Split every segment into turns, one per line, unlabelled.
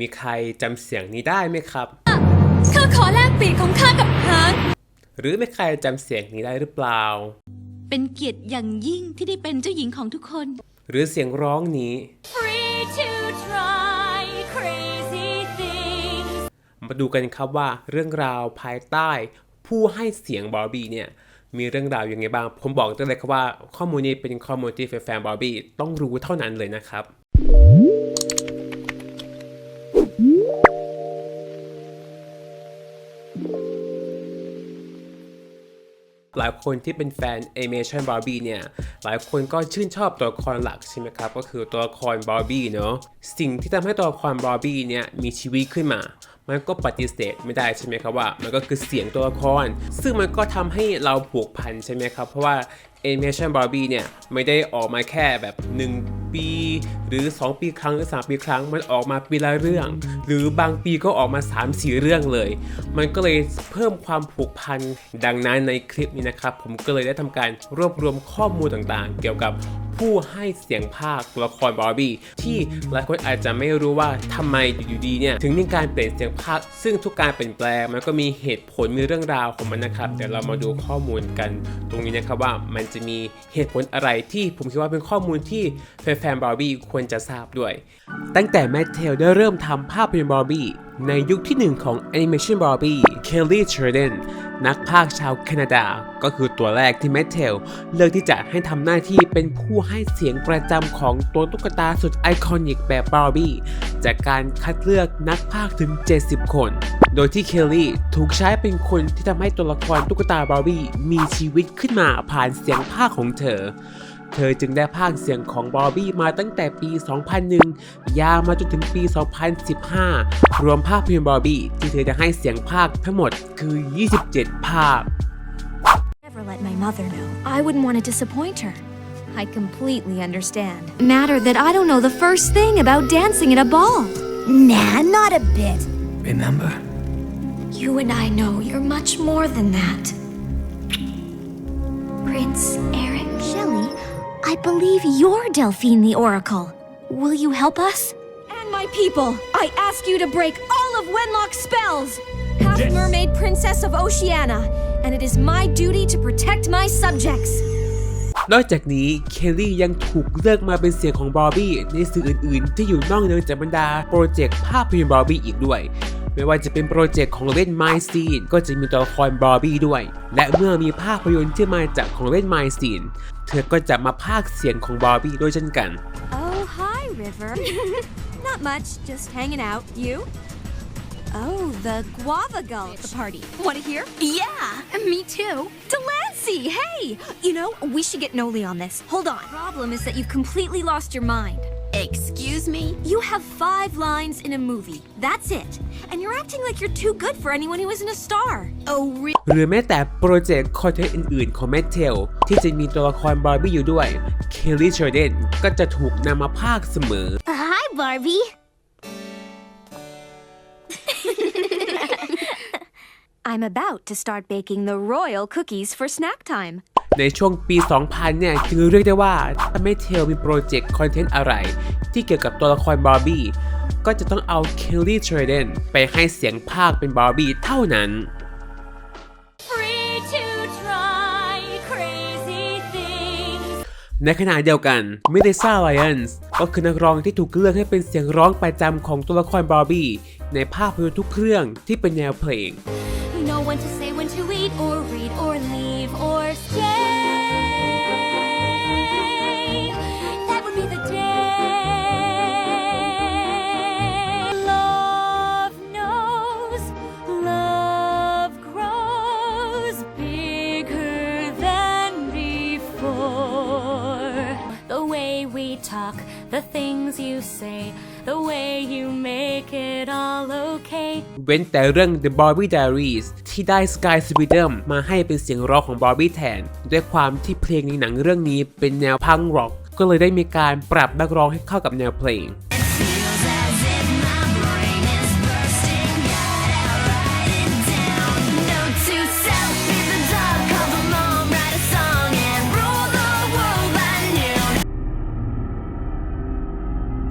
มีใครจำเสียงนี้ได้ไหมครับ
ข้าขอแลกปีกของข้ากับหาง
หรือมีใครจำเสียงนี้ได้หรือเปล่า
เป็นเกียรติอย่างยิ่งที่ได้เป็นเจ้าหญิงของทุกคน
หรือเสียงร้องนี้
Free to try crazy things
มาดูกันครับว่าเรื่องราวภายใต้ ผู้ให้เสียงบาร์บี้เนี่ยมีเรื่องราวยังไงบ้าง ผมบอกได้เลยครับว่าข้อมูลนี้เป็นข้อมูลที่แฟนๆบาร์บี้ต้องรู้เท่านั้นเลยนะครับ หลายคนที่เป็นแฟน Animation Barbie เนี่ย หลายคนก็ชื่นชอบตัวละครหลักใช่ไหมครับ ก็คือตัวละคร Barbie เนาะ สิ่งที่ทำให้ตัวละคร Barbie เนี่ยมีชีวิตขึ้นมา มันก็ปฏิเสธไม่ได้ใช่ไหมครับว่า มันก็คือเสียงตัวละคร ซึ่งมันก็ทำให้เราผูกพันใช่ไหมครับ เพราะว่า Animation Barbie เนี่ย ไม่ได้ออกมาแค่แบบ 1 ปี หรือ 2 ปีครั้งหรือ 3 ปีครั้ง มันออกมาปีละเรื่อง หรือบางปีก็ออกมา 3-4 เรื่องเลย มันก็เลยเพิ่มความผูกพันดังนั้นในคลิปนี้นะครับ ผมก็เลยได้ทำการรวบรวมข้อมูลต่างๆ เกี่ยวกับ ผู้ให้เสียงภาคตัวละครบาร์บี้ ที่หลายคนอาจจะไม่รู้ว่าทำไมอยู่ดีๆเนี่ยถึงมีการเปลี่ยนเสียงภาค ซึ่งทุกการเปลี่ยนแปลงมันก็มีเหตุผลมีเรื่องราวของมันนะครับเดี๋ยวเรามาดูข้อมูลกันตรงนี้นะครับว่ามันจะมีเหตุผลอะไรที่ผมคิดว่าเป็นข้อมูลที่แฟนๆบาร์บี้ควรจะทราบด้วย ตั้งแต่แมทเทลได้เริ่มทำภาพยนตร์บาร์บี้ในยุคที่หนึ่งของ Animation Barbie Kelly c h e r d e n นักพากย์ชาวแคนาดา ก็คือตัวแรกที่แมทเทลเลือกที่จะให้ทำหน้าที่เป็นผู้ให้เสียงประจำของตัวตุ๊กตาสุดไอคอนิกแบบบาร์บี้ จากการคัดเลือกนักพากย์ถึง 70 คน โดยที่เคลลี่ถูกใช้เป็นคนที่ทำให้ตัวละครตุ๊กตาบาร์บี้มีชีวิตขึ้นมาผ่านเสียงพากของเธอ เธอจึงได้พากย์เสียงของบอบบี้มาตั้งแต่ปี 2001 ยาวมาจนถึงปี 2015 รวมภาพยนตร์บอบบี้ที่เธอจะให้เสียงภาคทั้งหมดคือ 27 ภาค
Never let my mother know. I wouldn't want to disappoint her. I completely understand. Matter that I don't know the first thing about dancing at a ball. Nah, not a bit.
Remember,
You and I know you're much more than that. Prince Eric. Shelley, I believe you're Delphine the Oracle. Will you help us?
And my people, I ask you to break all of Wenlock's spells! Half mermaid princess of Oceania, and it is my duty to protect my subjects.
นอกจากนี้เคลลี่ยังถูกเลือกมาเป็นเสียงของบอบบี้ในสื่ออื่นๆ ที่อยู่นอกเหนือจากบรรดาโปรเจกต์ภาพยนตร์บอบบี้อีกด้วย ไม่ว่าจะเป็นโปรเจกต์ของเล่น My Scene ก็จะมีตัวละครบอบบี้ด้วย และเมื่อมีภาพยนตร์ที่มาจากของเล่น My Scene เธอก็จะมาพากย์เสียงของบอบบี้ด้วยเช่นกัน
Oh, hi, River. Not much, just hanging out. You? Oh, the Guava Gull at the party. Want to hear?
Yeah, me too.
Delancey, hey! You know, we should get Noli on this. Hold on. Problem is that you've completely lost your mind.
Excuse me?
You have five lines in a movie. That's it. And you're acting like you're too good for anyone who isn't a star.
Oh, really?
หรือแม้แต่โปรเจกต์คอนเทนต์อื่นๆ ของแมทเทลที่จะมีตัวละครบาร์บี้อยู่ด้วยเคลลี่เชอร์เดนก็จะถูกนำมาพากย์เสมอ
Hi, Barbie.
I'm about to start baking the royal cookies for snack time.
ในช่วงปี 2000 เนี่ยจึงเรียกได้ว่าถ้าไม่เทลมีโปรเจกต์คอนเทนต์อะไร ที่เกี่ยวกับตัวละครบาร์บี้ก็จะต้องเอาเคลลี่เทรเดนไปให้เสียงภาคเป็นบาร์บี้เท่านั้น
Free try crazy things.
ในขณะเดียวกันมิเ s ซ่าไลออนส์ก็คือนักร้องที่ถูกเลือกให้เป็นเสียงร้องประจำของตัวละครบาร์บี้ในภาพยนตร์ทุกเครื่องที่เป็นแนวเพลง
no things you say, the way you make it all okay.
เว้นแต่เรื่อง The Barbie Diaries ที่ได้ Sky s p i d e m มาให้เป็นเสียงร้องของ Barbie แทน ด้วยความที่เพลงในหนังเรื่องนี้เป็นแนวพังร็อก ก็เลยได้มีการปรับนักร้องให้เข้ากับแนวเพลง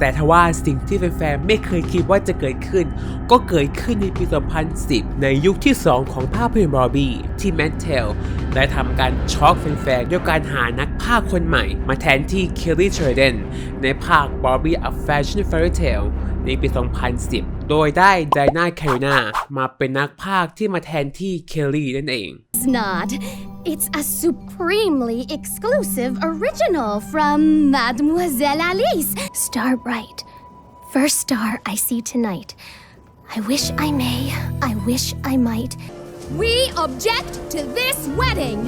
แต่ทว่าสิ่งที่แฟนๆไม่เคยคิดว่าจะเกิดขึ้น ก็เกิดขึ้นในปี 2010 ในยุคที่ 2 ของภาพยนตร์บาร์บี้ที่แมทเทลได้ทำการช็อกแฟนๆด้วยการหานักพากย์คนใหม่ มาแทนที่เคลลี่เทรเดนในภาค Barbie A Fashion Fairy Tale ในปี 2010 โดยได้ไดนาแครินามาเป็นนักพากย์ที่มาแทนที่เคลลี่นั่นเอง
It's not. It's a supremely exclusive original from Mademoiselle Alice. Star bright. First star I see tonight. I wish I may. I wish I might. We object to this wedding.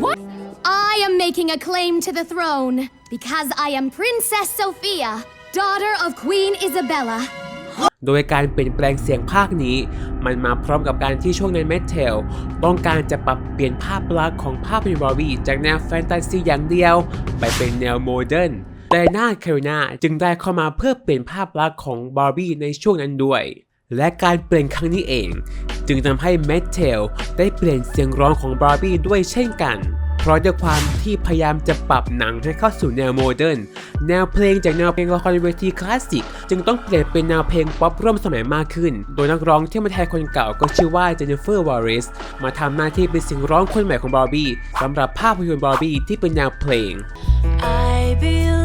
What? I am making a claim to the throne because I am Princess Sophia, daughter of Queen Isabella.
โดยการเปลี่ยนแปลงเสียงภาคนี้ มันมาพร้อมกับการที่ช่วงในเมทเทลต้องการจะปรับเปลี่ยนภาพลักษณ์ของภาพยนตร์บาร์บี้จากแนวแฟนตาซีอย่างเดียว ไปเป็นแนวโมเดิร์นไดนาแคโรนาจึงได้เข้ามาเพื่อเปลี่ยนภาพลักษณ์ของบาร์บี้ในช่วงนั้นด้วย และการเปลี่ยนครั้งนี้เอง จึงทำให้เมทเทลได้เปลี่ยนเสียงร้องของบาร์บี้ด้วยเช่นกัน ราะด้วยความที่พยายามจะปรับหนังให้เข้าสู่แนวโมเดิร์นแนวเพลงจากแนวเพลงละครเวทีคลาสสิกจึงต้องเปลี่ยนเป็นแนวเพลงป๊อปร่วมสมัยมากขึ้น โดยนักร้องที่มาแทนคนเก่าก็ชื่อว่าเจนนิเฟอร์วอริสมาทำหน้าที่เป็นเสียงร้องคนใหม่ของบาร์บี้สำหรับภาพยนตร์บาร์บี้ที่เป็นแนวเพลง
I believe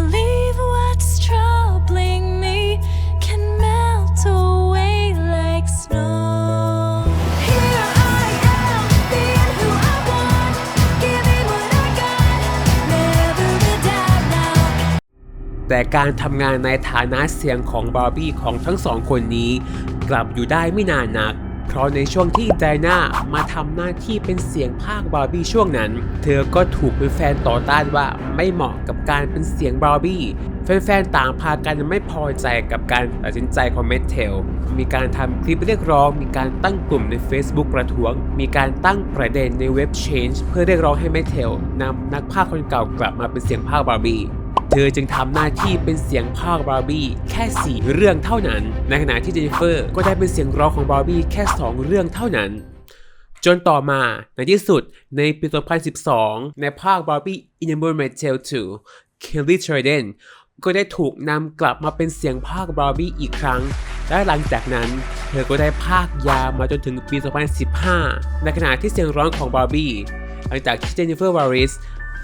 แต่การทำงานในฐานะเสียงของบาร์บี้ของทั้งสองคนนี้ กลับอยู่ได้ไม่นานนัก เพราะในช่วงที่ไดนามาทำหน้าที่เป็นเสียงภาคบาร์บี้ช่วงนั้น เธอก็ถูกเป็นแฟนต่อต้านว่าไม่เหมาะกับการเป็นเสียงบาร์บี้แฟนๆต่างพากันไม่พอใจกับการตัดสินใจของเมทเทล มีการทำคลิปเรียกร้อง มีการตั้งกลุ่มใน Facebook ประท้วง มีการตั้งประเด็นในเว็บ Change เพื่อเรียกร้องให้เมทเทลนำนักพากย์คนเก่ากลับมาเป็นเสียงภาคบาร์บี้ เธอจึงทำหน้าที่เป็นเสียงภาคบาร์บี้แค่ 4 เรื่องเท่านั้น ในขณะที่เจนนิเฟอร์ก็ได้เป็นเสียงร้องของบาร์บี้แค่ 2 เรื่องเท่านั้น จนต่อมาในที่สุดในปี 2012 ในภาค Barbie In a Mermaid Tale 2 Kelly t r a d e n ก็ได้ถูกนำกลับมาเป็นเสียงภาค Barbie อีกครั้ง และหลังจากนั้น เธอก็ได้ภาคยาวมาจนถึงปี 2015 ในขณะที่เสียงร้องของ Barbie หลังจากที่เจนนิเฟอร์วาริส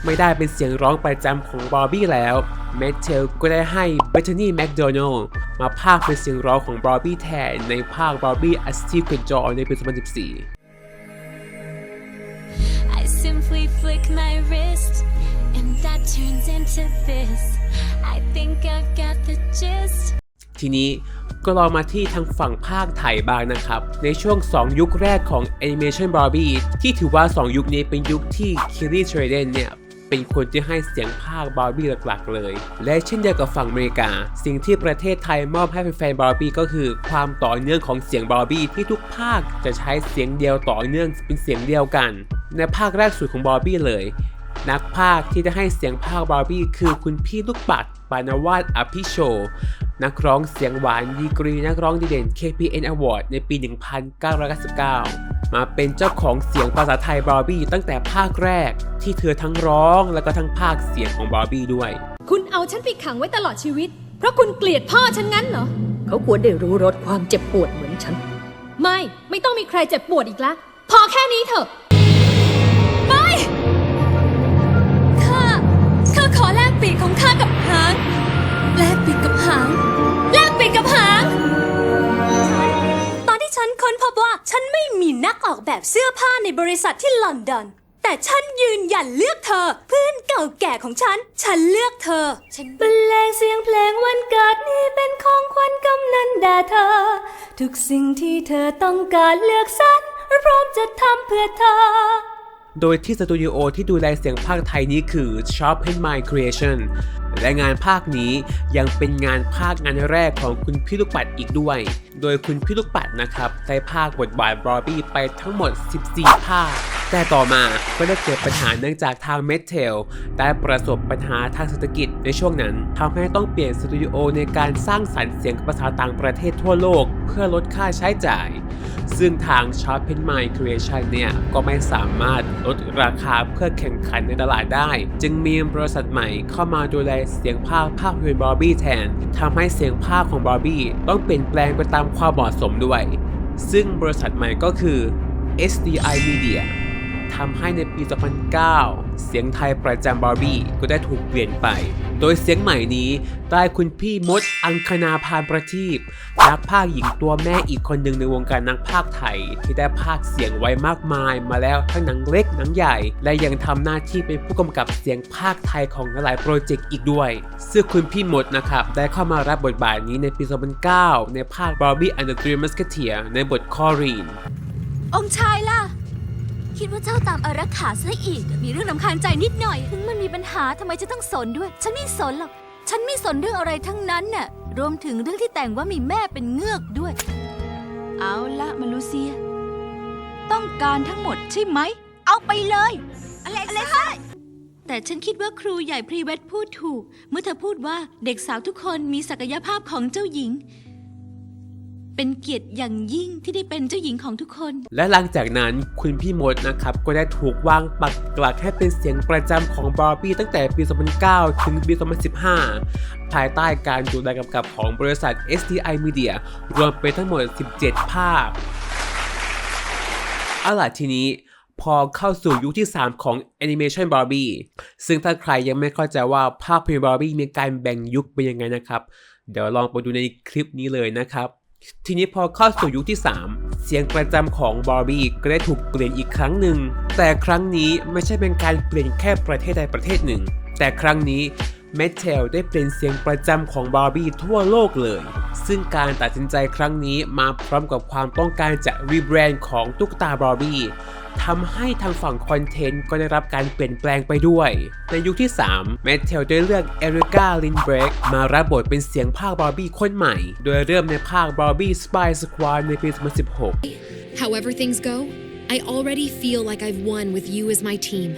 ไม่ได้เป็นเสียงร้องประจำของบาร์บี้แล้วแมทเทลก็ได้ให้เบธานีแมคโดนัลล์มาพากย์เป็นเสียงร้องของบาร์บี้แทนในภาคบาร์บี้ A Secret Door ในปี 2014
I simply flick my wrist, and that turns into this. I think I've got the gist.
ทีนี้ก็ลองมาที่ทางฝั่งภาคไทยบ้างนะครับ ในช่วง 2 ยุคแรกของ Animation Barbie ที่ถือว่า 2 ยุคนี้เป็นยุคที่ Kelly t r a d e n เนี่ย เป็นคนที่ให้เสียงภาคบาร์บี้หลักๆเลย และเช่นเดียวกับฝั่งอเมริกา สิ่งที่ประเทศไทยมอบให้แฟนๆบาร์บี้ก็คือ ความต่อเนื่องของเสียงบาร์บี้ที่ทุกภาคจะใช้เสียงเดียวต่อเนื่องเป็นเสียงเดียวกัน ในภาคแรกสุดของบาร์บี้เลย นักภาคที่จะให้เสียงภาคบาร์บี้คือคุณพี่ลูกปัดปานวาดอภิโช นักร้องเสียงหวานดีกรีนักร้องดีเด่น KPN Award ในปี 1999 มาเป็นเจ้าของเสียงภาษาไทยบาร์บี้ตั้งแต่ภาคแรก ที่เธอทั้งร้องแล้วก็ทั้งภาคเสียงของบาร์บี้ด้วย
คุณเอาฉันไปขังไว้ตลอดชีวิต เพราะคุณเกลียดพ่อฉันงั้นเหรอ
เขาควรได้รู้รสความเจ็บปวดเหมือนฉัน
ไม่ ไม่ต้องมีใครเจ็บปวดอีกละ พอแค่นี้เถอะ ออกแบบเสื้อผ้าในบริษัทที่ลอนดอน แต่ฉันยืนหยันเลือกเธอ เพื่อนเก่าแก่ของฉัน ฉันเลือกเธอ ฉัน
บรรเลงเสียงเพลงวันเกิดนี่เป็นของขวัญกำนันแด่เธอ ทุกสิ่งที่เธอต้องการเลือกสรรพร้อมจะทำเพื่อเธอ
โดยที่สตูดิโอที่ดูแลเสียงภาคไทยนี้คือ Sharpen My Creation และงานภาคนี้ยังเป็นงานภาคงานแรกของคุณพี่ลูกปัดอีกด้วย โดยคุณพี่ลูกปัดนะครับได้ภาคบทบาทบาร์บี้ไปทั้งหมด 14 ภาค แต่ต่อมาก็ได้เกิดปัญหาเนื่องจากทางเมทเทลได้ประสบปัญหาทางเศรษฐกิจในช่วงนั้นทำให้ต้องเปลี่ยนสตูดิโอในการสร้างสรรค์เสียงภาษาต่างประเทศทั่วโลก เพื่อลดค่าใช้จ่าย ซึ่งทาง Sharp Pen Mind Creation เนี่ยก็ไม่สามารถลดราคาเพื่อแข่งขันในตลาดได้ จึงมีบริษัทใหม่เข้ามาดูแลเสียงภาคภาพยนตร์บาร์บี้แทนทำให้เสียงภาคของบาร์บี้ต้องเปลี่ยนแปลงไปตามความเหมาะสมด้วย ซึ่งบริษัทใหม่ก็คือ SDI Media ทำให้ในปี 2009 เสียงไทยประจำบาร์บี้ก็ได้ถูกเปลี่ยนไป โดยเสียงใหม่นี้ได้คุณพี่มดอังคณาพานประทีปนักพากย์หญิงตัวแม่อีกคนหนึ่งในวงการนักพากย์ไทย ที่ได้พากย์เสียงไว้มากมาย มาแล้วทั้งหนังเล็กหนังใหญ่ และยังทำหน้าที่เป็นผู้กำกับเสียงภาคไทยของหลายโปรเจกต์อีกด้วย ซึ่งคุณพี่มดนะครับได้เข้ามารับบทบาทนี้ในปี 2009 ในภาค Barbie and the Three Musketeers ในบทคอรีน
องชายล่ะ คิดว่าเจ้าตามอารักขาซะอีก มีเรื่องนำคาญใจนิดหน่อย ถึงมันมีปัญหาทำไมจะต้องสนด้วย ฉันไม่สนหรอก ฉันไม่สนเรื่องอะไรทั้งนั้นน่ะ รวมถึงเรื่องที่แต่งว่ามีแม่เป็นเงือกด้วย
เอาละมาลูเซีย ต้องการทั้งหมดใช่ไหม เอาไปเลย อะไรอะไรแต่ฉันคิดว่าครูใหญ่พรีเวทพูดถูก เมื่อเธอพูดว่าเด็กสาวทุกคนมีศักยภาพของเจ้าหญิง เป็นเกียรติอย่างยิ่งที่ได้เป็นเจ้าหญิงของทุกคน
และหลังจากนั้นคุณพี่มดนะครับ ก็ได้ถูกวางปักหลักให้เป็นเสียงประจำของบาร์บี้ตั้งแต่ปี 2009 ถึงปี 2015 ภายใต้การดูแลกำกับของบริษัท SDI Media รวมเป็นทั้งหมด 17 ภาคเอาล่ะทีนี้พอเข้าสู่ยุคที่ 3 ของ Animation Barbie ซึ่งถ้าใครยังไม่เข้าใจว่าภาพยนตร์ Barbie มีการแบ่งยุคเป็นยังไงนะครับ เดี๋ยวลองไปดูในคลิปนี้เลยนะครับ ทีนี้พอเข้าสู่ยุคที่ 3 เสียงประจำของบาร์บี้ก็ได้ถูกเปลี่ยนอีกครั้งหนึ่ง แต่ครั้งนี้ไม่ใช่เป็นการเปลี่ยนแค่ประเทศใดประเทศหนึ่ง แต่ครั้งนี้เมทเทลได้เปลี่ยนเสียงประจำของบาร์บี้ทั่วโลกเลย ซึ่งการตัดสินใจครั้งนี้มาพร้อมกับความต้องการจะรีแบรนด์ของตุ๊กตาบาร์บี้ ทำให้ทางฝั่งคอนเทนต์ก็ได้รับการเปลี่ยนแปลงไปด้วย ในยุคที่3เมทเทลได้เลือกเอริกาลินเบรกมารับบทเป็นเสียงภาคบาร์บี้คนใหม่ โดยเริ่มในภาคบาร์บี้สปายสควอดในปี 2016
However things go, I already feel like I've won with you as my team.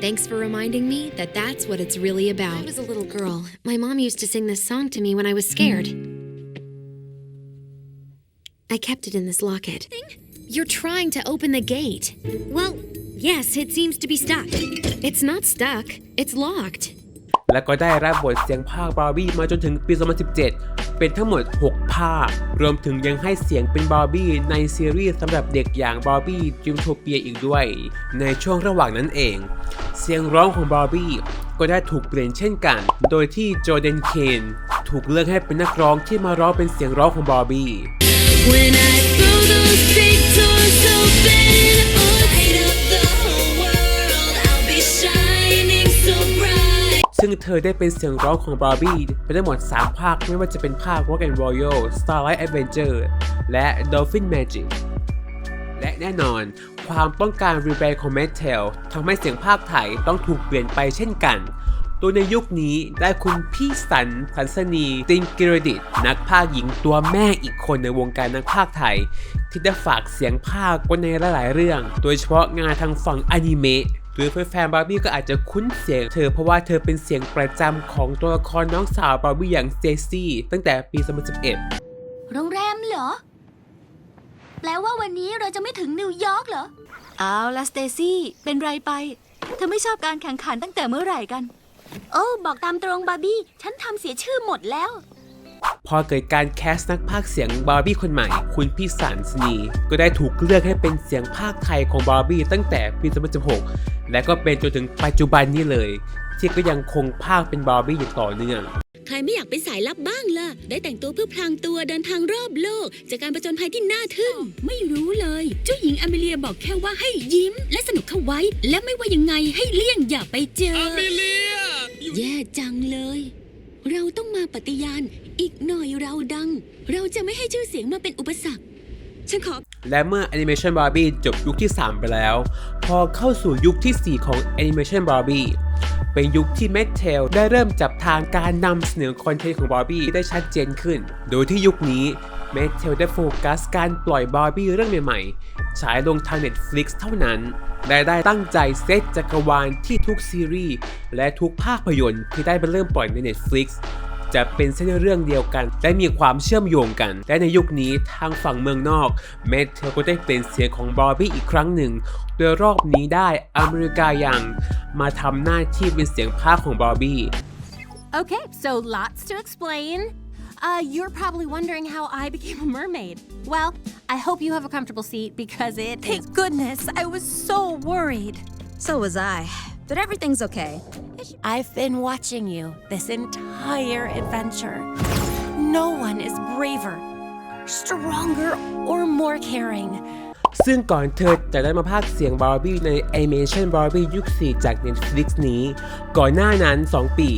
Thanks for reminding me that that's what it's really about. I was a little girl. My mom used to sing this song to me when I was scared. I kept it in this locket. You're trying to open the gate. Well, yes, it seems to be stuck. It's not stuck, it's locked.
และก็ได้รับบทเสียงภาคบาร์บี้มาจนถึงปี 2017 เป็นทั้งหมด 6 ภาค รวมถึงยังให้เสียงเป็นบาร์บี้ในซีรีส์สำหรับเด็กอย่างบาร์บี้จิมโทเปียอีกด้วย ในช่วงระหว่างนั้นเอง เสียงร้องของบาร์บี้ก็ได้ถูกเปลี่ยนเช่นกัน โดยที่โจเดนเคนถูกเลือกให้เป็นนักร้องที่มาร้องเป็นเสียงร้องของบาร์บี้ ซึ่งเธอได้เป็นเสียงร้องของบาร์บี้เป็นทั้งหมด 3 ภาคไม่ว่าจะเป็นภาค Rock and Royal Starlight Adventure และ Dolphin Magic และแน่นอน ความต้องการรีแบรนด์ของ m e t a l ทำให้เสียงภาคไทยต้องถูกเปลี่ยนไปเช่นกัน โดยในยุคนี้ได้คุณพี่สันสันสนีตินกิรดิตนักพากย์หญิงตัวแม่อีกคนในวงการนักพากย์ไทย ที่ได้ฝากเสียงพากย์ไว้ในหลายๆเรื่อง โดยเฉพาะงานทางฝั่งอนิเมะ หรือแฟนๆบาร์บี้ก็อาจจะคุ้นเสียงเธอเพราะว่าเธอเป็นเสียงประจำของตัวละครน้องสาวบาร์บี้อย่างเจซี่ตั้งแต่ปี 2011
โรงแรมเหรอ แปลว่าวันนี้เราจะไม่ถึงนิวยอร์กเหรอ
เอาละสเตซี่ เป็นไรไป เธอไม่ชอบการแข่งขันตั้งแต่เมื่อไหร่กัน
โอ้ บอกตามตรงบาร์บี้ ฉันทำเสียชื่อหมดแล้ว
พอเกิดการแคสนักพากย์เสียงบาร์บี้คนใหม่ คุณพี่สันสนี ก็ได้ถูกเลือกให้เป็นเสียงภาคไทยของบาร์บี้ตั้งแต่ปี 2016 และก็เป็นจนถึงปัจจุบันนี้เลย ที่ก็ยังคงภาคเป็นบาร์บี้อย่างต่อเนื่อง
ใครไม่อยากเป็นสายลับบ้างล่ะ ได้แต่งตัวเพื่อพลางตัวเดินทางรอบโลก จากการประจนภัยที่น่าทึ่ง ไม่รู้เลย เจ้าหญิงอเมเลียบอกแค่ว่าให้ยิ้ม และสนุกเข้าไว้ และไม่ว่ายังไงให้เลี่ยงอย่าไปเจออเมเลียแย่จังเลย เราต้องมาปฏิญาณ อีกหน่อยเราดัง เราจะไม่ให้ชื่อเสียงมาเป็นอุปสรรค ฉันขอ
และเมื่อ Animation Barbie จบยุคที่ 3 ไปแล้ว พอเข้าสู่ยุคที่ 4 ของ Animation Barbie เป็นยุคที่ m a t t e l ได้เริ่มจับทางการนำเสนอคอนเทนต์ของ Barbie ได้ชัดเจนขึ้น โดยที่ยุคนี้ เมเทลได้โฟกัสการปล่อยบาร์บี้เรื่องใหม่ๆ ฉายลงทาง Netflix เท่านั้น และได้ตั้งใจเซตจักรวาลที่ทุกซีรีส์และทุกภาพยนตร์ที่ได้ไปเริ่มปล่อยใน Netflix จะเป็นเส้นเรื่องเดียวกัน และมีความเชื่อมโยงกัน และในยุคนี้ทางฝั่งเมืองนอก เมเทลก็ได้เปลี่ยนเสียงของบาร์บี้อีกครั้งหนึ่ง โดยรอบนี้ได้อเมริกายังมาทำหน้าที่เป็นเสียงภาคของบาร์บี้
Okay, so lots to explain. Uh, you're probably wondering how I became a mermaid. Well, I hope you have a comfortable seat because it.
Thank goodness, I was so worried.
So was I. But everything's okay.
I've been watching you this entire adventure. No one is braver, stronger, or more caring.
ซึ่งก่อนเธอจะได้มาพากย์เสียงบาร์บี้ใน Animation Barbie ยุค 4 จาก Netflix นี้ ก่อนหน้านั้น 2 ปี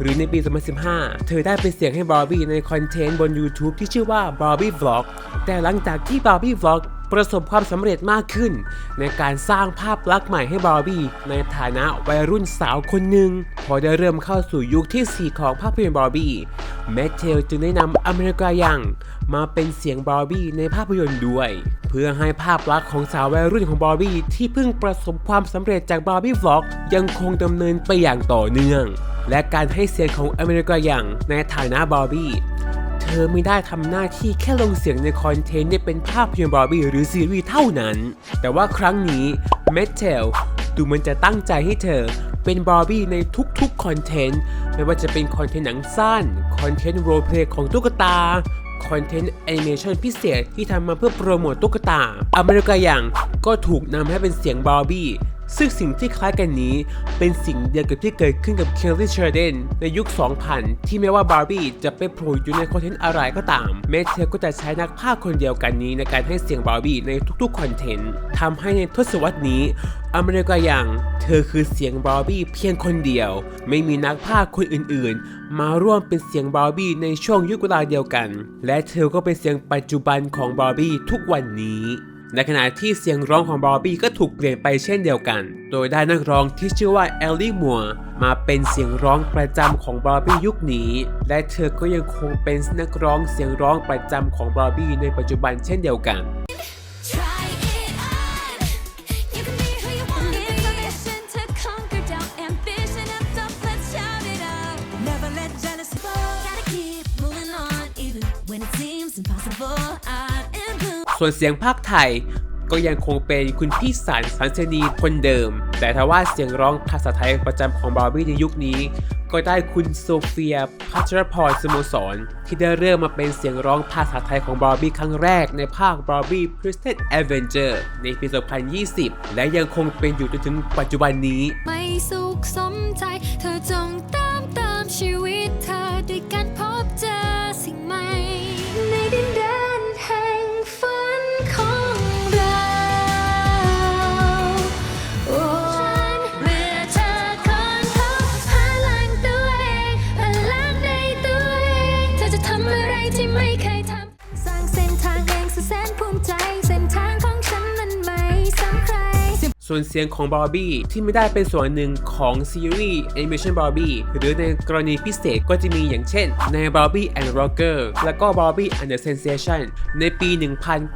หรือในปี 2015 เธอได้ไปเสียงให้บาร์บี้ในคอนเทนต์บน YouTube ที่ชื่อว่า Barbie Vlog แต่หลังจากที่ Barbie Vlog ประสบความสำเร็จมากขึ้น ในการสร้างภาพลักษณ์ใหม่ให้บาร์บี้ในฐานะวัยรุ่นสาวคนหนึ่ง พอได้เริ่มเข้าสู่ยุคที่ 4 ของภาพยนตร์บาร์บี้แมทเทลจึงได้นำอเมริกายังมาเป็นเสียงบาร์บี้ในภาพยนตร์ด้วย เพื่อให้ภาพลักษณ์ของสาววัยรุ่นของบาร์บี้ที่เพิ่งประสบความสำเร็จจากบาร์บี้วล็อกยังคงดำเนินไปอย่างต่อเนื่อง และการให้เสียงของอเมริกาอยังในฐานะบาร์บี้ เธอไม่ได้ทำหน้าที่แค่ลงเสียงในคอนเทนต์ที่เป็นภาพยนตร์บาร์บี้หรือซีรีส์เท่านั้น แต่ว่าครั้งนี้เมทเทลดูมันจะตั้งใจให้เธอเป็นบาร์บี้ในทุกๆคอนเทนต์ไม่ว่าจะเป็นคอนเทนต์หนังสั้นคอนเทนต์โรลเพลย์ของตุ๊กตาคอนเทนต์แอนิเมชันพิเศษที่ทำมาเพื่อโปรโมทตุ๊กตา อเมริกาอย่างก็ถูกนำให้เป็นเสียงบาร์บี้ ซึ่งสิ่งที่คล้ายกันนี้เป็นสิ่งเดียวกับที่เกิดขึ้นกับเคลลี่เชอร์เดนในยุค 2000 ที่ไม่ว่าบาร์บี้จะไปโผล่อยู่ในคอนเทนต์อะไรก็ตามเมทเธอก็จะใช้นักพากย์คนเดียวกันนี้ในการให้เสียงบาร์บี้ในทุกๆคอนเทนต์ทำให้ในทศวรรษนี้ อเมริกาอย่างเธอคือเสียงบาร์บี้เพียงคนเดียว ไม่มีนักพากย์คนอื่นๆ มาร่วมเป็นเสียงบาร์บี้ในช่วงยุคเวลาเดียวกัน และเธอก็เป็นเสียงปัจจุบันของบาร์บี้ทุกวันนี้ ในขณะที่เสียงร้องของบาร์บี้ก็ถูกเปลี่ยนไปเช่นเดียวกัน โดยได้นักร้องที่ชื่อว่าแอลลี่มัวมาเป็นเสียงร้องประจำของบาร์บี้ยุคนี้ และเธอก็ยังคงเป็นนักร้องเสียงร้องประจำของบาร์บี้ในปัจจุบันเช่นเดียวกัน ส่วนเสียงภาคไทยก็ยังคงเป็นคุณพี่สารสันเสนีคนเดิม แต่ทว่าเสียงร้องภาษาไทยประจำของบาร์บี้ในยุคนี้ ก็ได้คุณโซเฟียพัชรพรสโมสร ที่ได้เริ่มมาเป็นเสียงร้องภาษาไทยของบาร์บี้ครั้งแรกในภาคบาร์บี้ p r i s t e d Avenger ในปี 2020 และยังคงเป็นอยู่จนถึงปัจจุบันนี้
ไม่สุขสมใจ เธอจงตามตามชีวิตเธอด้วยการพบเจอสิ่งใหม่ในดินแดน วนเสี
ยงของบาร์บี้ที่ไม่ได้เป็นส่วนหนึ่งของซีรีส์ Animation Barbie หรือในกรณีพิเศษก็จะมีอย่างเช่น ใน Barbie and Rocker และก็ Barbie and the Sensation ในปี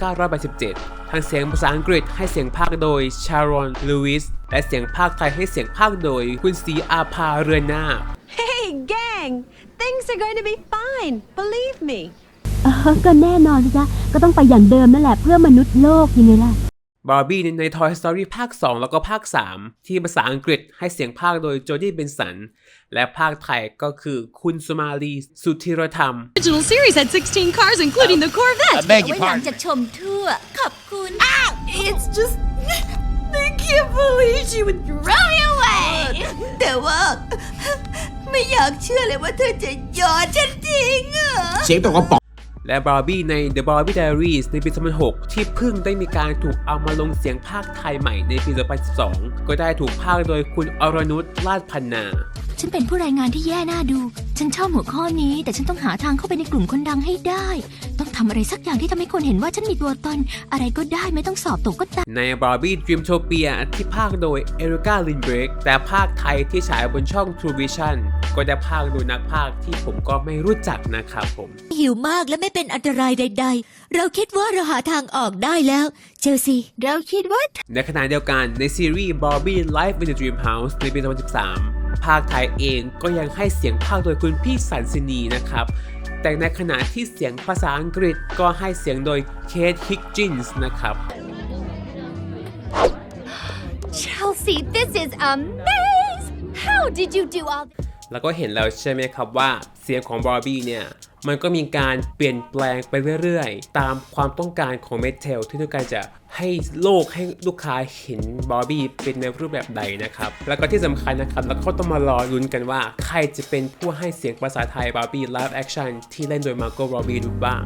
1987 ทางเสียงภาษาอังกฤษให้เสียงภาคโดย Sharon Lewis และเสียงภาคไทยให้เสียงภาคโดยคุณศรีอาภาเรือนนาค
Hey, gang! Things are going to be fine. Believe me.
เออก็แน่นอนสิจ๊ะก็ต้องไปอย่างเดิมนั่นแหละเพื่อมนุษย์โลกยังไงล่ะ
บาร์บี้ใน Toy Story ภาค 2 แล้วก็ภาค 3 ที่ภาษาอังกฤษให้เสียงภาคโดยโจดี้เบนสัน และภาคไทยก็คือคุณสุมาลีสุธิรธรรม
original series had 16 cars including the Corvette
I beg your
ไว้หลัง
pardon.
จากชมทั่ว ขอบคุณ
it's just they can't believe she would throw me away แต่ว่า ไม่อยากเชื่อเลยว่าเธอจะยอดฉันทิ้งอะ
เสียงตกกระป๋อง
และบาร์บี้ใน The Barbie Diaries ในปี 2006 ที่เพิ่งได้มีการถูกเอามาลงเสียงภาคไทยใหม่ในปี 2012 ก็ได้ถูกภาคโดยคุณอรนุชลาดพันนา
ฉันเป็นผู้รายงานที่แย่น่าดู ฉันชอบหัวข้อนี้ แต่ฉันต้องหาทางเข้าไปในกลุ่มคนดังให้ได้ ทำ
อะไรสักอย่างที่ทำให้คนเห็นว่าฉันมีตัวตน อะไรก็ได้ไม่ต้องสอบตกก็ตาม
ใน Barbie Dreamtopia ที่ภาคโดยเอริกาลินเบรกแต่ภาคไทยที่ฉายบนช่อง True Vision ก็ได้ภาคโดยนักภาคที่ผมก็ไม่รู้จักนะครับผม
หิวมากและไม่เป็นอันตรายใด ๆ เราคิดว่าเราหาทางออกได้แล้ว เชลซี
เราคิดว่า
ในขณะเดียวกันในซีรีส์ Barbie Life in the Dream House ในปี 2013 ภาคไทยเองก็ยังให้เสียงภาคโดยคุณพี่สันสินีนะครับ แต่ในขณะที่เสียงภาษาอังกฤษก็ให้เสียงโดยเคทฮิกจินส์นะครับ
Chelsea this is amazing how did you do all
แล้วก็เห็นแล้วใช่ไหมครับว่าเสียงของบาร์บี้เนี่ย มันก็มีการเปลี่ยนแปลงไปเรื่อยๆ ตามความต้องการของเมเทลที่ต้องการจะให้โลกให้ลูกค้าเห็นบอบบี้เป็นในรูปแบบใดนะครับ แล้วก็ที่สำคัญนะครับแล้วก็ต้องมารอลุ้นกันว่า ใครจะเป็นผู้ให้เสียงภาษาไทยบอบบี้ไลฟ์แอคชั่นที่เล่นโดยมาร์โก r ร b บี้ดูบ้าง